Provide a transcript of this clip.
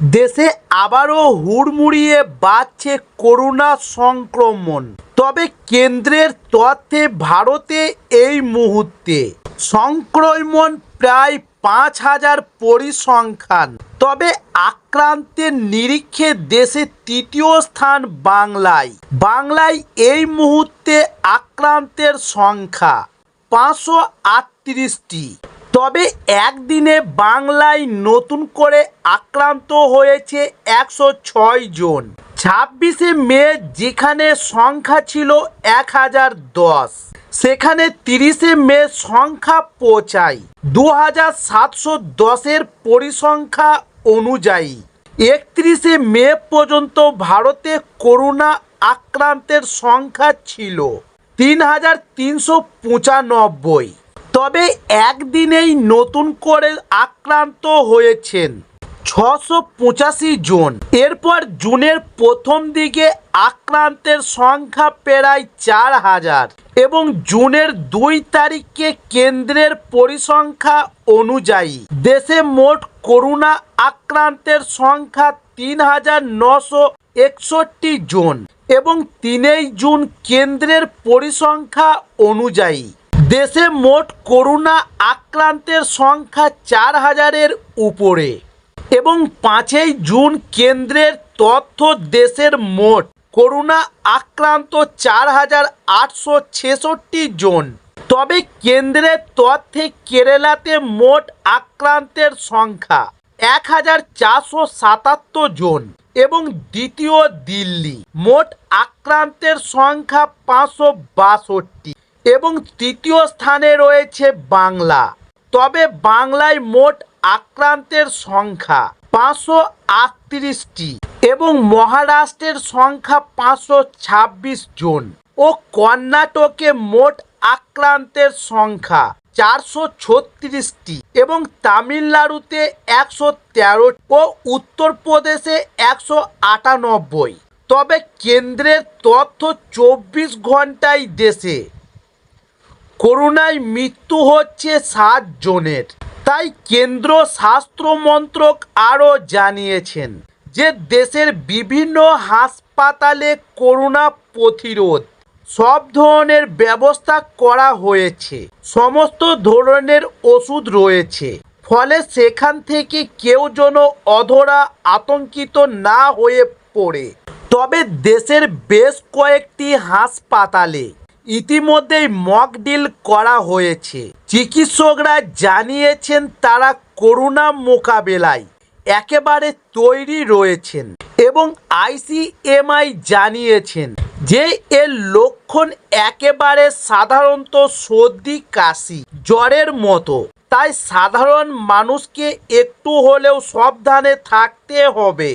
দেশে আবারও হুড়মুড়িয়ে বাড়ছে করোনা সংক্রমণ। তবে কেন্দ্রের তথ্যে ভারতে এই মুহূর্তে সংক্রমণ প্রায় পাঁচ হাজার পরিসংখ্যান। তবে আক্রান্তের নিরীক্ষে দেশে তৃতীয় স্থান বাংলায়। বাংলায় এই মুহূর্তে আক্রান্তের সংখ্যা পাঁচশো আটত্রিশটি। তবে একদিনে বাংলায় নতুন করে আক্রান্ত হয়েছে একশো ছয় জন। ছাব্বিশে মে যেখানে সংখ্যা ছিল এক হাজার দশ, সেখানে তিরিশে মে সংখ্যা পৌঁছায়। দু হাজার সাতশো দশের পরিসংখ্যা অনুযায়ী, একত্রিশে মে পর্যন্ত ভারতে করোনা আক্রান্তের সংখ্যা ছিল তিন হাজার তিনশো পঁচানব্বই। তবে একদিনেই নতুন করে আক্রান্ত হয়েছেন ছশো পঁচাশি জন। এরপর জুনের প্রথম দিকে আক্রান্তের সংখ্যা প্রায় চার হাজার এবং জুনের দুই তারিখে কেন্দ্রের পরিসংখ্যা অনুযায়ী দেশে মোট করোনা আক্রান্তের সংখ্যা তিন হাজার নশো একষট্টি জন এবং তিনই জুন কেন্দ্রের পরিসংখ্যা অনুযায়ী দেশে মোট করোনা আক্রান্তের সংখ্যা চার হাজারের উপরে। এবং পাঁচই জুন কেন্দ্রের তথ্য দেশের মোট করোনা আক্রান্ত চার হাজার আটশো ছেষট্টি জন। তবে কেন্দ্রের তথ্যে কেরালাতে মোট আক্রান্তের সংখ্যা এক হাজার চারশো সাতাত্তর জন এবং দ্বিতীয় দিল্লি মোট আক্রান্তের সংখ্যা পাঁচশো বাষট্টি। এবং তৃতীয় স্থানে রয়েছে বাংলা। তবে বাংলায় মোট আক্রান্তের সংখ্যা পাঁচশো আটত্রিশটি এবং মহারাষ্ট্রের সংখ্যা পাঁচশো ছাব্বিশ জন। ও কর্ণাটকে মোট আক্রান্তের সংখ্যা চারশো ছত্রিশটি এবং তামিলনাড়ুতে একশো তেরো ও উত্তরপ্রদেশে একশো আটানব্বই। তবে কেন্দ্রের তথ্য চব্বিশ ঘন্টায় দেশে। করোনায় মৃত্যু হচ্ছে সাত জনের। তাই কেন্দ্র স্বাস্থ্য মন্ত্রক আরও জানিয়েছেন যে দেশের বিভিন্ন হাসপাতালে করোনা প্রতিরোধ, সব ধরনের ব্যবস্থা করা হয়েছে, সমস্ত ধরনের ওষুধ রয়েছে। ফলে সেখান থেকে কেউ যেন অধরা, আতঙ্কিত না হয়ে পড়ে। তবে দেশের বেশ কয়েকটি হাসপাতালে ইতিমধ্যেই মক ডিল করা হয়েছে। চিকিৎসকরা জানিয়েছেন তারা করোনা মোকাবেলায় একেবারে তৈরি রয়েছেন এবং আইসিএমআই জানিয়েছেন যে এর লক্ষণ একেবারে সাধারণত সর্দি, কাশি, জ্বরের মতো। তাই সাধারণ মানুষকে একটু হলেও সাবধানে থাকতে হবে।